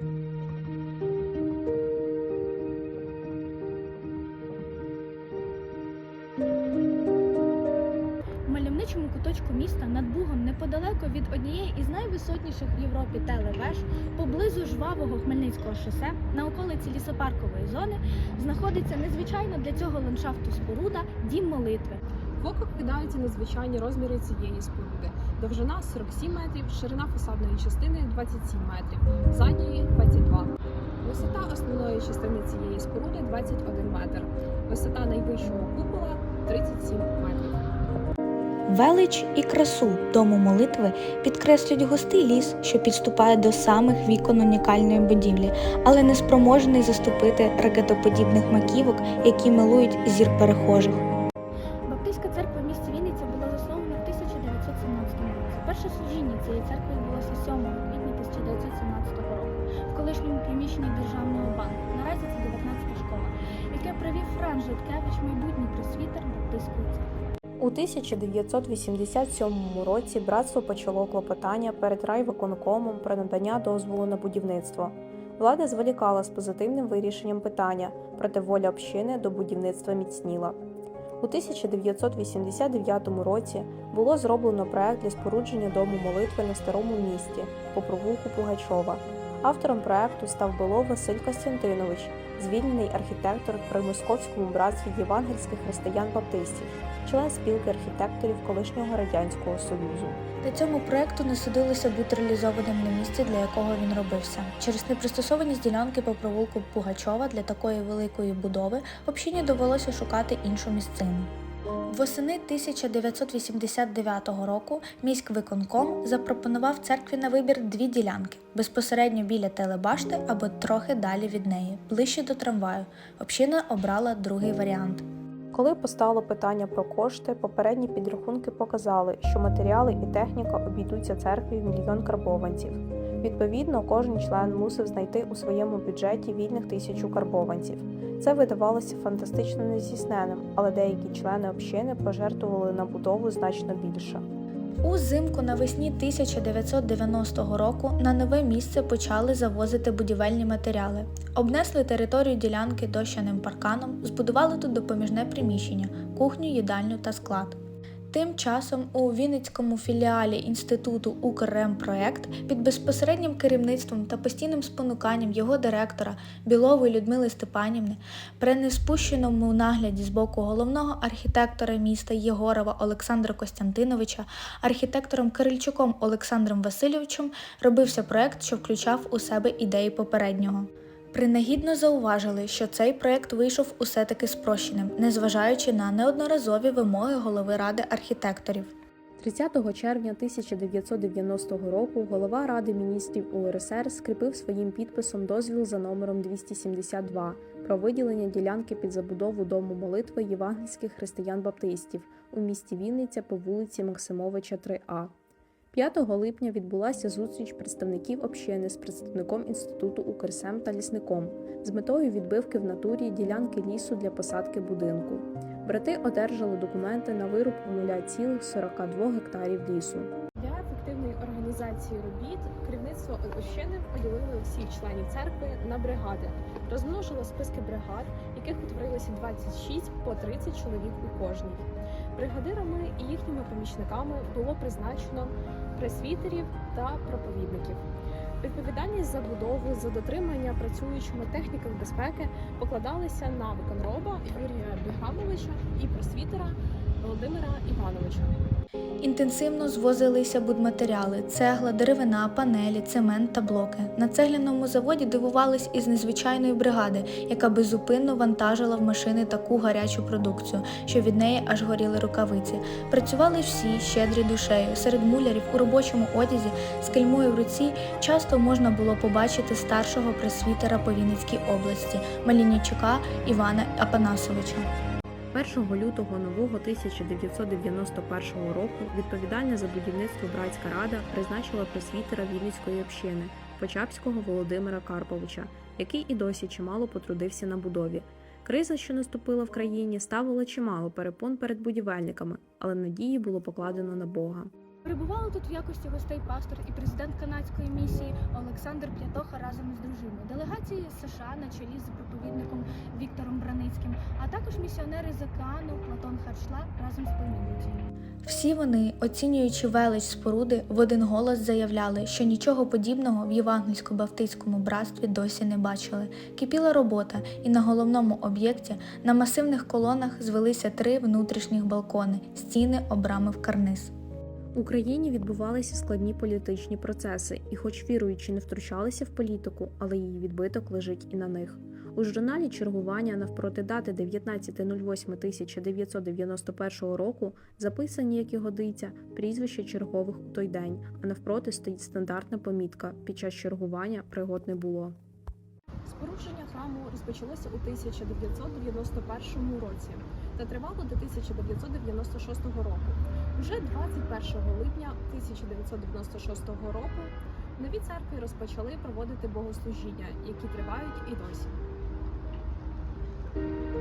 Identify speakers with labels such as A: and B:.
A: У мальовничому куточку міста над Бугом неподалеко від однієї із найвисотніших в Європі телевеж, поблизу жвавого Хмельницького шосе, на околиці лісопаркової зони, знаходиться незвичайно для цього ландшафту споруда Дім молитви.
B: В око кидаються надзвичайні розміри цієї споруди. Довжина 47 метрів, ширина фасадної частини 27 метрів, задньої 22. Висота основної частини цієї споруди 21 метр. Висота найвищого купола 37 метрів.
C: Велич і красу дому молитви підкреслюють густий ліс, що підступає до самих вікон унікальної будівлі, але не спроможний заступити ракетоподібних маківок, які милують зір перехожих.
A: 7 квітня 1917 року в колишньому приміщенні Державного банку. Наразі це 19-та школа, яке провів Фран Житкевич, майбутній пресвітер Баптистської церкви.
D: У 1987 році братство почало клопотання перед райвиконкомом про надання дозволу на будівництво. Влада зволікала з позитивним вирішенням питання, проте воля общини до будівництва міцніла. У 1989 році було зроблено проект для спорудження дому молитви на старому місті по провулку Пугачова. Автором проекту став Белов Василь Костянтинович, звільнений архітектор при Московському братстві євангельських християн-баптистів, член спілки архітекторів колишнього радянського союзу.
C: Та цьому проекту не судилося бути реалізованим на місці, для якого він робився. Через непристосованість ділянки по провулку Пугачова для такої великої будови общині довелося шукати іншу місцину. Восени 1989 року міськвиконком запропонував церкві на вибір дві ділянки безпосередньо біля телебашти або трохи далі від неї, ближче до трамваю. Община обрала другий варіант.
D: Коли постало питання про кошти, попередні підрахунки показали, що матеріали і техніка обійдуться церкві в мільйон карбованців. Відповідно, кожен член мусив знайти у своєму бюджеті вільних тисячу карбованців. Це видавалося фантастично нездійсненним, але деякі члени общини пожертвували на будову значно більше.
C: Узимку навесні 1990 року на нове місце почали завозити будівельні матеріали. Обнесли територію ділянки дощаним парканом, збудували тут допоміжне приміщення, кухню, їдальню та склад. Тим часом у Вінницькому філіалі Інституту «Укрремпроект» під безпосереднім керівництвом та постійним спонуканням його директора Білової Людмили Степанівни при неспущеному нагляді з боку головного архітектора міста Єгорова Олександра Костянтиновича, архітектором Кирильчуком Олександром Васильовичем робився проект, що включав у себе ідеї попереднього. Принагідно зауважили, що цей проект вийшов усе таки спрощеним, незважаючи на неодноразові вимоги голови ради архітекторів.
D: 30 червня 1990 року голова Ради міністрів УРСР скріпив своїм підписом дозвіл за номером 272 про виділення ділянки під забудову дому молитви євангельських християн-баптистів у місті Вінниця по вулиці Максимовича 3А. 5 липня відбулася зустріч представників общини з представником інституту Укрсем та лісником з метою відбивки в натурі ділянки лісу для посадки будинку. Брати одержали документи на вирубку 0,42 гектарів лісу.
B: Для ефективної організації робіт керівництво общини поділило всіх членів церкви на бригади, розмножило списки бригад, яких утворилося 26 по 30 чоловік у кожній. Бригадирами і їхніми помічниками було призначено пресвітерів та проповідників. Відповідальність за будову, за дотримання працюючими техніками безпеки покладалися на виконроба Юрія Бігамовича і пресвітера Володимира Івановича.
C: Інтенсивно звозилися будматеріали, цегла, деревина, панелі, цемент та блоки. На цегляному заводі дивувались із незвичайної бригади, яка беззупинно вантажила в машини таку гарячу продукцію, що від неї аж горіли рукавиці. Працювали всі щедрі душею. Серед мулярів у робочому одязі з кельмою в руці часто можна було побачити старшого пресвітера по Вінницькій області Малінічука Івана Апанасовича.
D: 1 лютого нового 1991 року відповідальна за будівництво братська рада призначила пресвітера Вінницької общини Почапського Володимира Карповича, який і досі чимало потрудився на будові. Криза, що наступила в країні, ставила чимало перепон перед будівельниками, але надії було покладено на Бога.
A: Перебували тут в якості гостей пастор і президент канадської місії Олександр П'ятоха разом із дружиною, делегації США на чолі з проповідником Браницьким, а також місіонери з океану Платон Харшла разом з племінницею.
C: Всі вони, оцінюючи велич споруди, в один голос заявляли, що нічого подібного в євангельсько-баптистському братстві досі не бачили. Кипіла робота, і на головному об'єкті на масивних колонах звелися три внутрішніх балкони, стіни обрамив карниз.
D: В Україні відбувалися складні політичні процеси, і, хоч віруючі не втручалися в політику, але її відбиток лежить і на них. У журналі чергування навпроти дати 19.08.1991 року записані, як і годиться, прізвища чергових у той день, а навпроти стоїть стандартна помітка: під час чергування пригод не було.
B: Спорудження храму розпочалося у 1991 році та тривало до 1996 року. Уже 21 липня 1996 року нові церкви розпочали проводити богослужіння, які тривають і досі. Thank you.